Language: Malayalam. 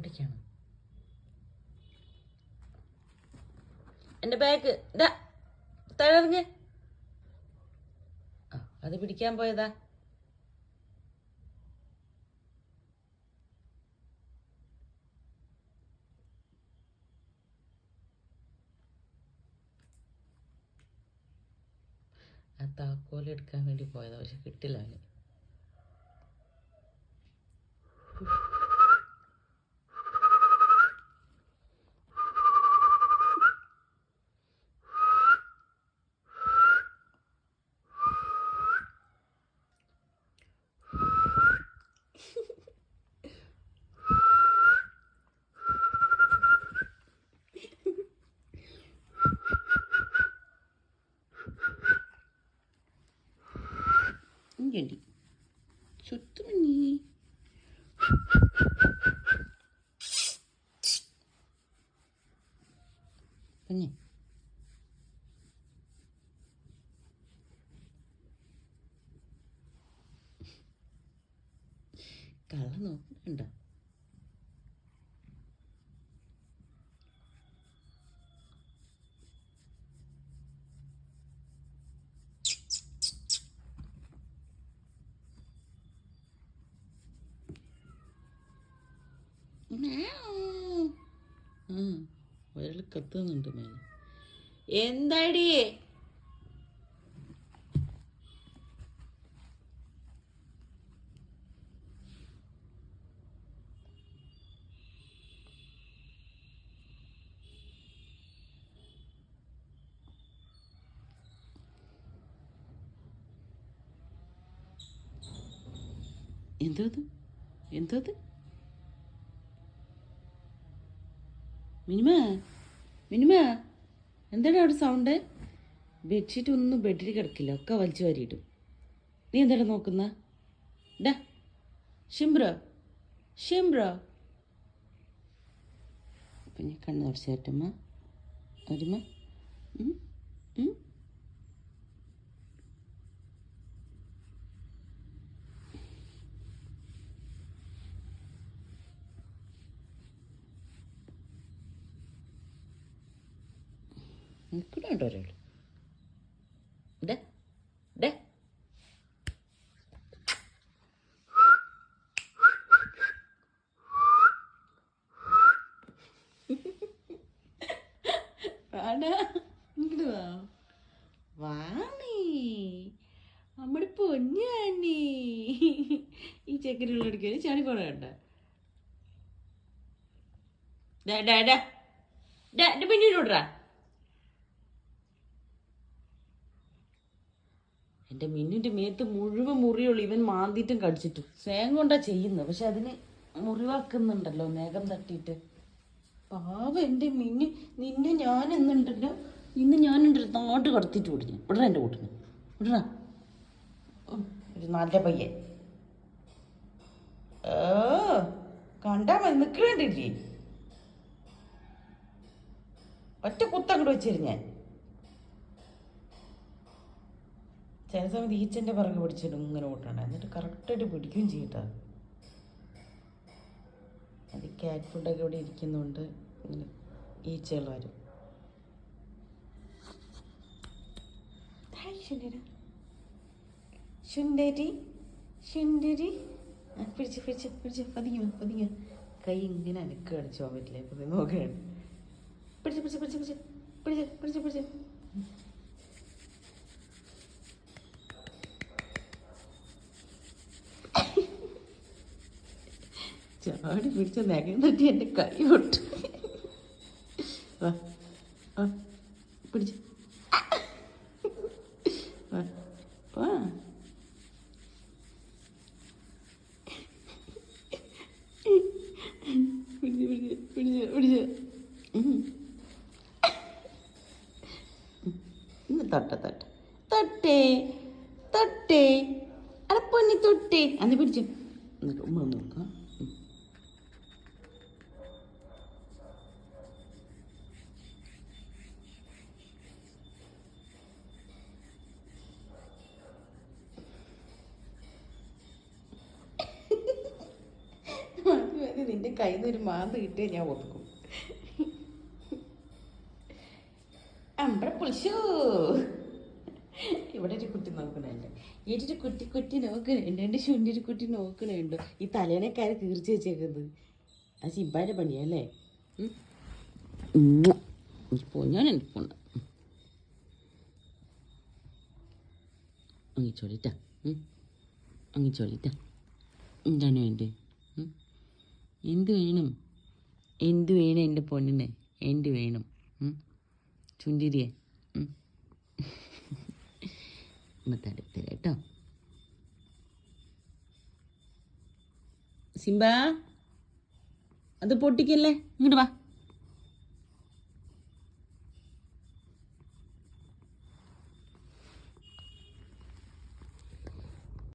എവിടേക്കാണ് എന്റെ ബാഗ് ഇതാ അത് പിടിക്കാൻ പോയതാ. ആ താക്കോലെടുക്കാൻ വേണ്ടി പോയതാ പക്ഷെ കിട്ടില്ല അവന്. ഇങ്ങണ്ടി ചുത്തുമഞ്ഞി കുഞ്ഞെ. കള്ള നോക്കുന്നുണ്ടോ? ഒരാൾ കത്തുന്നുണ്ട് മേലെ എന്താടി? എന്തത് എന്തത് മിനിമ മിനിമ എന്താണ് അവിടെ സൗണ്ട് ബെഡ്ഷീറ്റ് ഒന്നും ബെഡിൽ കിടക്കില്ല ഒക്കെ വലിച്ചു വാരിയിടും. നീ എന്താണ് നോക്കുന്ന? ഡാ ഷിംബ്രോ ഷിംബ്രോ പിന്നെ കണ്ണു തുടച്ചേറ്റമ്മ ഒരുമ ഉം, ഉം. നിൽക്കണുണ്ടോ ഒരാൾ ഡേ വാടാ വാ. നമ്മുടെ പൊന്നു ഈ ചെക്കനുള്ള എടുക്കാൻ ചാടി പോണ കണ്ട. പിന്നീട് ഡാ ഡാ ഡാ എന്റെ മിന്നിന്റെ മേത്ത് മുഴുവൻ മുറിയുള്ളൂ ഇവൻ മാന്തിയിട്ടും കടിച്ചിട്ടു. സ്നേഹം കൊണ്ടാ ചെയ്യുന്നത്. പക്ഷെ അതിന് മുറിവാക്കുന്നുണ്ടല്ലോ മേഘം തട്ടിയിട്ട്. പാവ എന്റെ മിന്നു നിന്നെ ഞാൻ എന്നുണ്ടല്ലോ. ഇന്ന് ഞാനുണ്ടല്ലോ നാട്ട് കടത്തിയിട്ട് ഓടിഞ്ഞു വിടറ എന്റെ കൂട്ടിന്. വിടറ. ഒരു നല്ല പയ്യൻ. ഓ കണ്ടാ മതി നിൽക്കണ്ടില്ലേ ഒറ്റ കുത്തങ്ങോട്ട് വെച്ചിരുന്നു ഞാൻ. ചില സമയത്ത് ഈച്ചന്റെ പിറകെ പിടിച്ചിട്ട് ഇങ്ങനെ ഓട്ടണ്ട. എന്നിട്ട് കറക്റ്റായിട്ട് പിടിക്കുകയും ചെയ്യട്ടോ. അത് ക്യാറ്റ് ഫുഡൊക്കെ ഇവിടെ ഇരിക്കുന്നതുകൊണ്ട് ഇങ്ങനെ ഈച്ചകൾ വരും. ശുണ്ടര ശുണ്ടരി പിടിച്ച് പിടിച്ച് പിടിച്ച് പതിങ്ങ പതിങ്ങ കൈ ഇങ്ങനെ അനക്ക് കാണിച്ചു പോകാൻ പറ്റില്ല. നോക്കുകയാണ് പിടിച്ച് പിടിച്ച് പിടിച്ച് പിടിച്ച് പിടിച്ച് പിടിച്ച് പിടിച്ച്. ചാടി പിടിച്ച നഖം തട്ടി എന്റെ കൈ പൊട്ടു വാ ആ പിടിച്ച്. വാ വാ. തൊട്ട തൊട്ട. തൊട്ടേ തൊട്ടേ. അടപ്പൊന്നി തൊട്ടേ. അന്ന് പിടിച്ചു. എന്നിട്ട് ഉമ്മ ഒന്ന് നോക്കാം ഉം. മതി, മതി, നിന്റെ കയ്യിൽ നിന്ന് ഒരു മാന്ത് കിട്ടിയ ഞാൻ ഒതുക്കും. അമ്പ്ര പൊളിച്ചോ ഇവിടെ ഒരു കുട്ടി നോക്കണുണ്ട്. ഏറ്റൊരു കുട്ടി കുട്ടി നോക്കണുണ്ട്. എന്റെ ശുണ്ടി ഒരു കുട്ടി നോക്കണുണ്ട്. ഈ തലേനക്കാര് കീർച്ച് വെച്ചേക്കുന്നത് ആ സിബാന്റെ പണിയല്ലേ ഞാൻ എന്റെ പോണ്ട അങ്ങിച്ചോളിട്ടാ അങ്ങിച്ചോളിട്ടാ എന്താണ് വേണ്ടത്? എന്ത് വേണം? എന്ത് വേണം എന്റെ പൊന്നിന്? എന്ത് വേണം? ചുണ്ടിരിയെ. ഉം? ഉമ്മ തരാം തരാം കേട്ടോ. സിംബ അത് പൊട്ടിക്കല്ലേ? ഇങ്ങോട്ട് വാ.